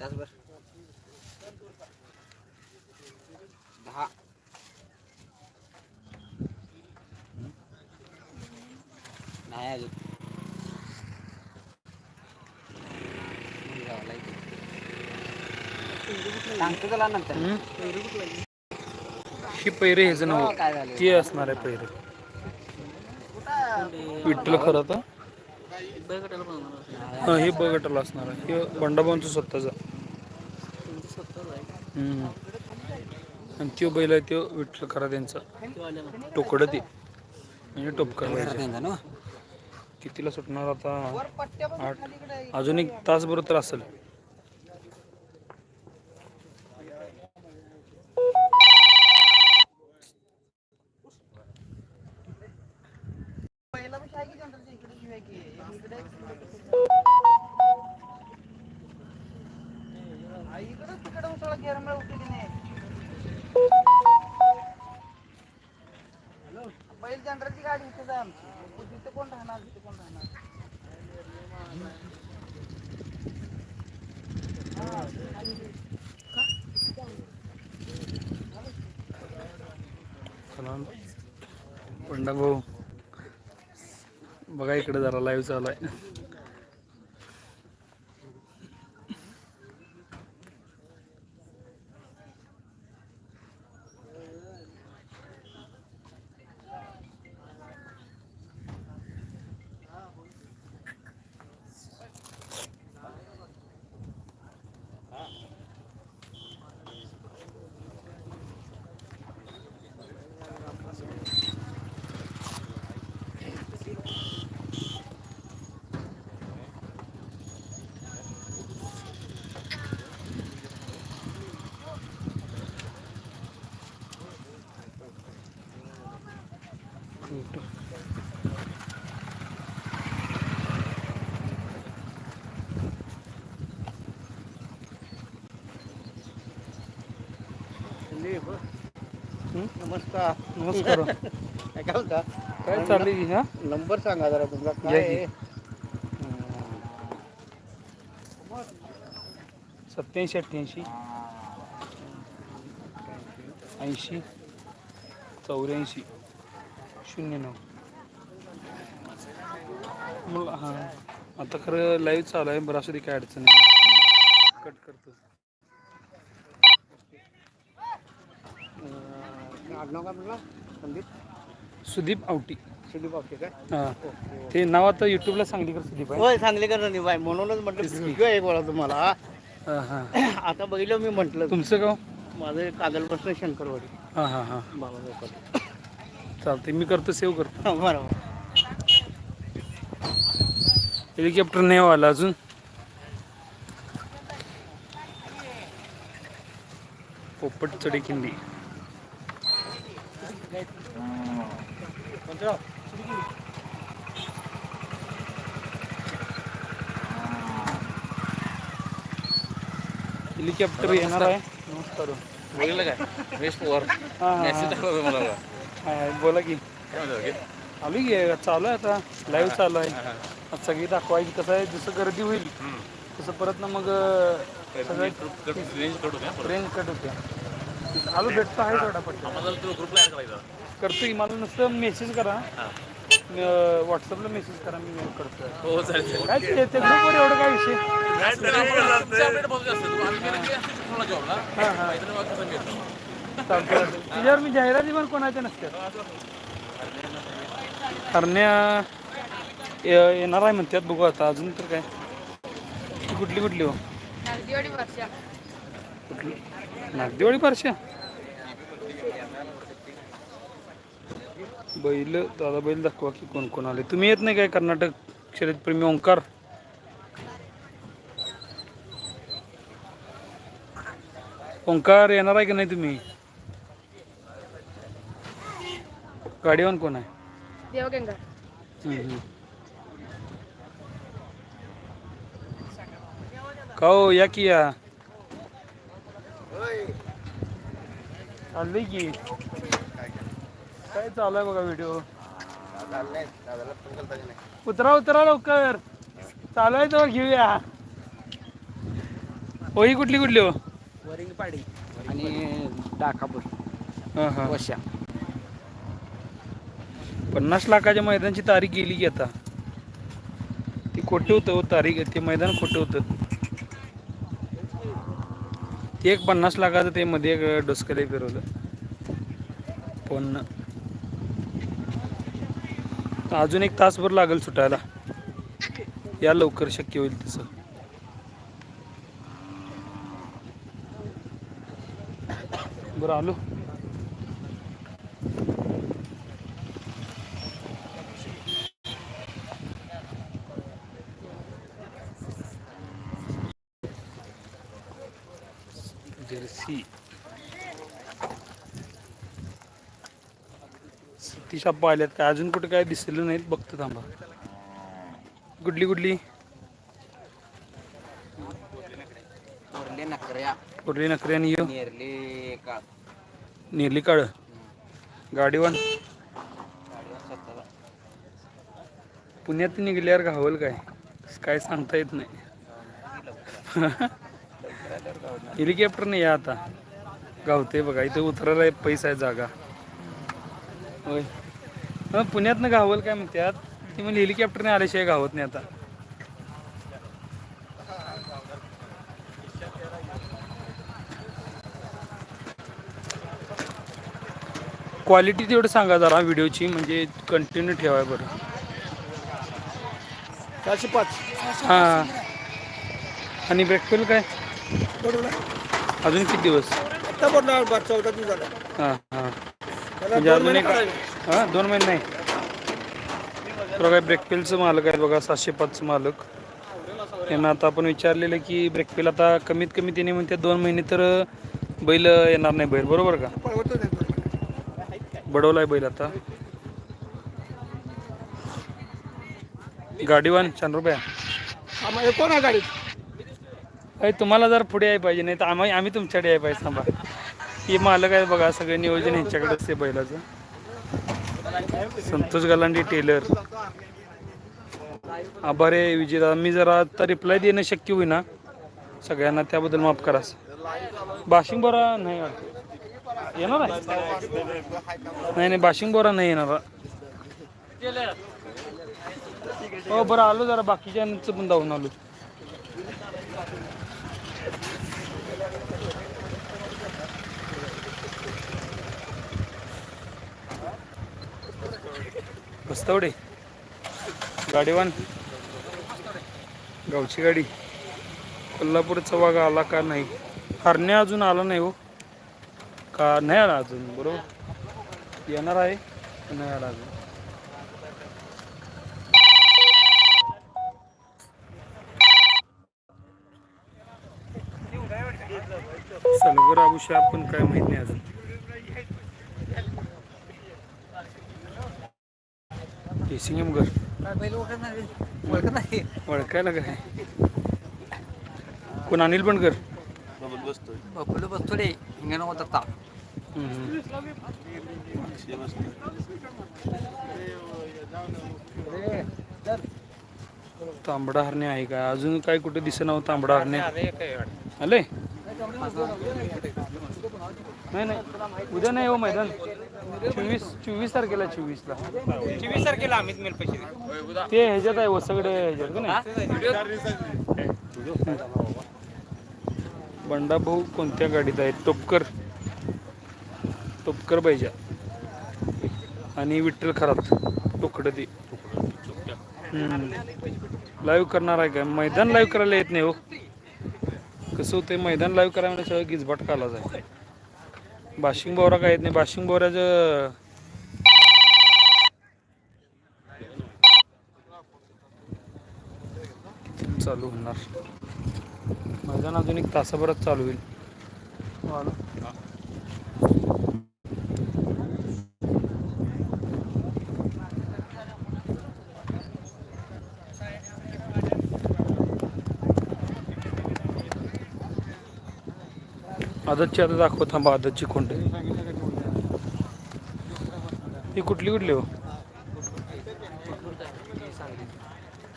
तासभर. दहा. नाही अजून. सांगतो तुला नंतर. ही पैरे ह्याचं हो, नाव काय झालं? ती असणार आहे पैरे. विठ्ठल खरं तर? हा हे बघटला असणार आहे. हे बंडाभाऊंचं स्वतःचा. आणि त्यो बैल आहे त्यो विठ्ठल खरा त्यांचा. टोकडं ते. म्हणजे टोपकर पाहिजे ना कितीला सुटणार आता? आठ. अजून एक तासभर तर असेल. बैल जनरलची गाडी इथेच आहे आमची तिथे कोण राहणार तिथे कोण राहणार पंडा भाऊ बघा इकडे जरा लाईव्ह चालू आहे नमस्कार. नमस्कार. काय होता? काय चालली हा? नंबर सांगा जरा तुमचा. काय? सत्याऐंशी अठ्ठ्याऐंशी. ऐंशी. चौऱ्याऐंशी. शून्य नऊ. मला हां. आता खरं लाईव्ह चालू आहे बरं असू दे काय अडचण नाही. कट करतो आडनाव काय म्हटलं? संदीप? सुदीप आवटी. सुदीप आपटे काय? हां. ते नाव आता यूट्यूबला सांगलीकर सुदीप आहे. होय सांगली का संदीप बाई म्हणूनच म्हटलं व्हिडिओ आहे बोला तुम्हाला. हां हां. आता बघितलं मी म्हटलं. तुमचं गाव? माझं कागलपासून शंकरवाडी. हां हां हां. बाबा चालते मी करतो सेव्ह करतो. बरोबर हेलिकॉप्टर नाही आला अजून. पोपट चढी किंदी हेलिकॉप्टर येणार आहे. नमस्कार बघितलं काय? वेश पवार हां. मेसेज होता मला बोला की? आलो की चालू आहे आता. लाईव्ह चालू आहे. सगळी दाखवायची. कसं आहे जसं गर्दी होईल तसं परत ना मग सगळं रेंज कट होते. हा आलो भेटतो आहे थोडा पट्टा आम्हाला तो ग्रुपला ऍड करायचा. करतो की मला नुसतं मेसेज करा. हा. व्हॉट्सअपला मेसेज करा मी करतो हो चालेल काय ते ते ग्रुपवर एवढं काय विषय? असतं. आम्ही गेलं की असते जॉबला. हां हां. चालतं. त्याच्यावर मी जाहिराती पण कोणाच्या नसतात करण्या ये- येणार आहे म्हणतात बघू आता. अजून तर काय? कुठली कुठली हो? वर्षा. कुठली? नागदेवाडी पारशा बैल दादा बैल दाखवा की कोण कोण आले. तुम्ही येत नाही काय कर्नाटक शर्यतप्रेमी ओंकार? ओंकार येणार आहे की नाही तुम्ही? गाडीवान कोण आहे? देवगंगा. का हो या की या? चाललंय की. काय चालू आहे बघा व्हिडिओ उतरा उतरा लवकर. चालू आहे तेव्हा घेऊया. हो ही कुठली कुठली हो? वरिंगपाडी आणि डाकापूर. हां हां. वशा पन्नास लाखाच्या मैदानाची तारीख गेली की आता. ती खोटे होतं हो तारीख. ते मैदान खोटं होतं. ते एक पन्नास लाखाचं ते मध्ये एक डोसकले फिरवलं. पण अजून एक तासभर लागेल सुटायला. या लवकर शक्य होईल तसं. बरं आलो जर्सी आप्पा आल्यात काय? अजून कुठे काय दिसलेलं नाहीत? बघतो थांबा. कुठली कुठली मुरली नकऱ्या. कुठली नखरे आणि यो. नेरली काळ. गाडीवान. पुण्यात निघल्यावर घावल काय? काय सांगता येत नाही. हेलिकॉप्टरने या आता. गावते बघा. इथे उतरायला पैसा आहे जागा. होय. हं पुण्यातनं गावल काय म्हणतात ती म्हणजे हेलिकॉप्टरने आल्याशिवाय गावत नाही आता. क्वालिटी तेवढं सांगा जरा व्हिडिओची म्हणजे कंटिन्यू ठेवाय बरं. चारशे पाच. हां. आणि ब्रेकफेल काय? अजून किती दिवस? हां हां. म्हणजे अजून एक हां दोन महिने नाही. बघा ब्रेकपेलचं मालक आहे बघा सातशे पाचचं मालक. त्यांना आता आपण विचारलेलं की ब्रेकपेल आता कमीत कमी त्याने म्हणते दोन महिने तर बैल येणार नाही बैल बरोबर का? बडवलाय बैल आता. गाडीवान छान रुपया कोण आहे अरे तुम्हाला जर पुढे यायला पाहिजे नाही तर आम्ही आम्ही तुमच्याकडे यायला पाहिजे थांबा. ही मालक आहे बघा सगळं नियोजन यांच्याकडे असते बैलाचं. संतोष गलांडी टेलर. आभार आहे विजयदा मी जरा आता रिप्लाय देणं शक्य होईना. सगळ्यांना त्याबद्दल माफ करा. बाशिंग बोरा नाही येणार आहे? नाही नाही बाशिंग बोरा नाही येणार. हो बरं आलो जरा. बाकीच्यांचं पण जाऊन आलो. बस्तवडे. गाडीवान गावची गाडी. कोल्हापूरचा वाघ आला का नाही? हरण्या अजून आला नाही हो. का नाही आला अजून? बरोबर. येणार आहे नाही आला अजून? सलगर आभूषा पण काय माहीत नाही अजून. सिंगमगर ओळखायला काय कोण अनिल बनकर बसतोडे हम्म. तांबडा हरणे आहे का? अजून काय कुठे दिसेना हो तांबडा हरणे? आले नाही नाही. उद्या नाही हो मैदान. चोवीस चोवीस तारखेला चोवीसला. चोवीस तारखेला आम्हीच मेल पैसे ते ह्याच्यात आहे वसगडे ह्याच्यात का नाही? बंडा भाऊ कोणत्या गाडीत आहे? टोपकर. टोपकर पाहिजे. आणि विठ्ठल खरात. टोकडं ते लाईव्ह करणार आहे का मैदान लाईव्ह करायला येत नाही हो. कसं होतंय मैदान लाईव्ह करायला सगळं गिजबाट कालाच आहे बाशिंग बोरा काय येत नाही. बाशिंग बोऱ्याचं चालू होणार. मैदान अजून एक तासाभरात चालू होईल. आदतची आता दाखव थांबा आदतची कोणते? ही कुठली कुठली हो?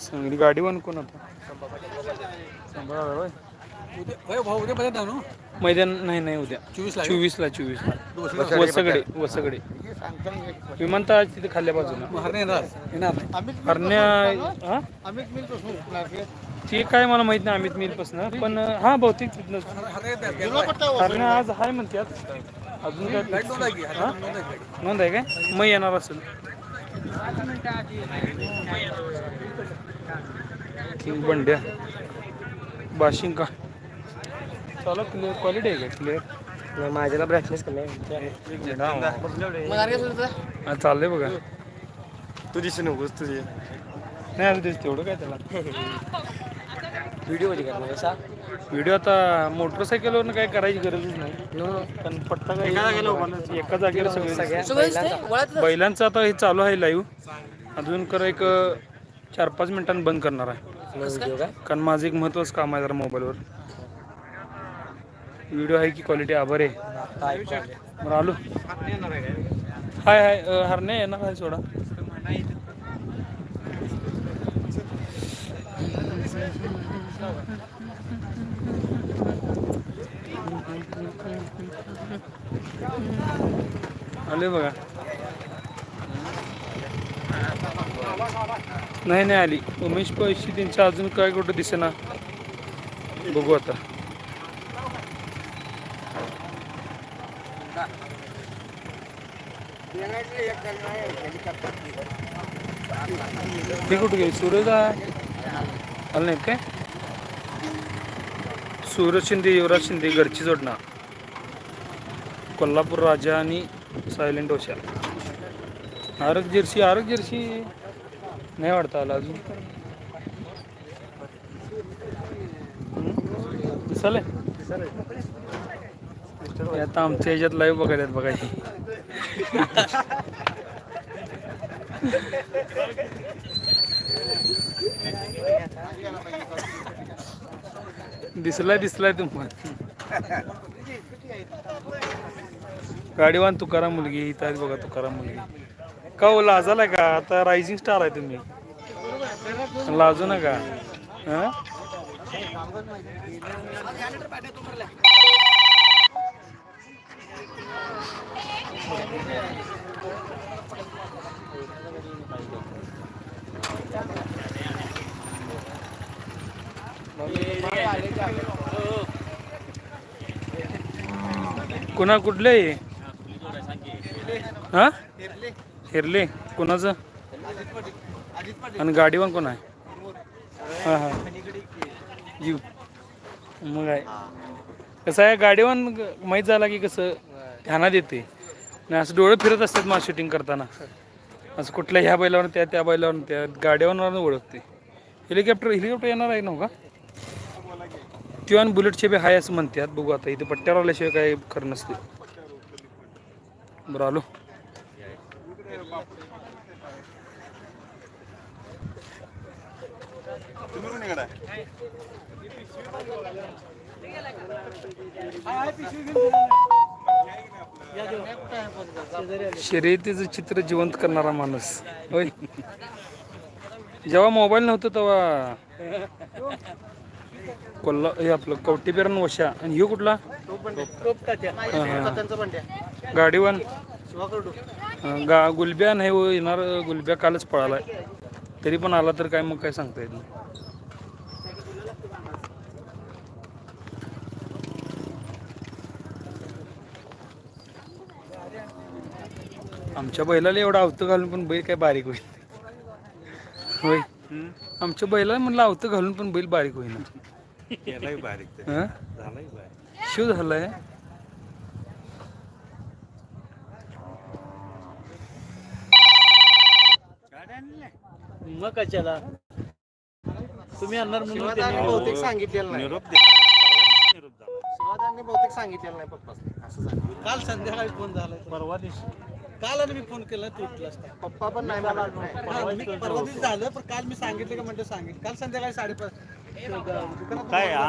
सांगली. गाडी वन कोण आता मैदान नाही नाही उद्या. चोवीसला? चोवीसला. वसगडे वसगडे. विमानतळ तिथे खाल्ल्या बाजूला. हरण्या ते काय मला माहीत नाही अमित मिलपासून पण हा बहुतेक. हरणे हरण्या आज हाय म्हणतात अजून काय नोंद आहे हा? नोंद आहे आहे काय? मग येणार असेल. किंग बंड्या. बाशिंग का? चला क्लिअर क्वालिटी आहे का क्लिअर माझ्याला ब्राईटनेस कमी आहे. हा चाललंय बघा. तू दिसू नकोस तुझे. नाही तेच तेवढं काय त्याला. व्हिडिओमध्ये करणार कसा व्हिडिओ आता मोटरसायकलवरनं काय करायची गरजच नाही. पण पट्टा काय एका जागेवर सगळे बैलांचं. आता हे चालू आहे लाईव्ह अजून कर एक चार पाच मिनिटांनी बंद करणार आहे. व्हिडिओ काय? कारण माझं एक महत्वाचं काम आहे जरा मोबाईलवर. व्हिडिओ आहे की क्वालिटी आभार आहे. बरं आलो. हाय हाय हरणे येणार आहे सोडा. आले बघा. नाही नाही आली. उमेश पैसे त्यांच्या अजून काय कुठं दिसेना. बघू आता. ते कुठं गेली? सूरज आहे? आलं नाही काय? सूरज शिंदे युवराज शिंदे घरची जोडणा. कोल्हापूर राजा आणि silent ओशा. Arag jersey Arag jersey. नाही वाढता आला अजून. दिसाले आता आमच्या ह्याच्यात लाईव्ह बघायला आहेत बघा हे. दिसलाय दिसलाय तुम्हाला. गाडीवान तुकाराम मुलगी इथं आज बघा तुकाराम मुलगी. का हो लाजालाय का? आता रायझिंग स्टार आहे तुम्ही. लाजू नका. हा? कुणा कुठले? हा? हिरले. कुणाचं? आणि गाडीवर कोण आहे? हां हां. जीव. मग आहे. कसं आहे गाडीवर माहीत झाला की कसं ध्यानात येते. नाही असं डोळे फिरत असतात मग शूटिंग करताना. असं कुठल्या ह्या बैलावर त्या त्या बैलावर त्या गाड्यावर ओळखते. हेलिकॉप्टर हेलिकॉप्टर येणार आहे नव्ह का बुलेटचे बी हाय असं म्हणतात. बघू आता इथे पट्ट्यावर आल्याशिवाय काय खरं नसते बरं आलो. शर्यतीचं चित्र जिवंत करणारा माणूस. होय. जेव्हा मोबाईल नव्हतं तेव्हा. कोल्हा हे आपलं कवटीपेरण वशा. आणि कुठला? हा, हा. गाडीवान गा गुलब्या नाही हो येणार गुलब्या कालच पळालाय. तरी पण आला तर काय मग काय सांगता येत नाही. आमच्या बैलाला एवढं आवतं घालून पण बैल काय बारीक होईल होय? आमच्या बैलाला म्हणलं आवतं घालून पण बैल बारीक होईल हं? शिव झालाय. मग कशाला तुम्ही आणणार म्हणून बहुतेक सांगितलेलं नाही. शिवादांनी बहुतेक सांगितलेलं नाही पप्पा असं झालं. काल संध्याकाळी फोन झाला परवा दिवशी. काल आणि मी फोन केला तू उठलास? पप्पा पण नाही मला हा, मी परवा दिवशी झालं पण काल मी सांगितलं का म्हणतो सांगितलं. काल संध्याकाळी साडेपाच 还有，可以啊。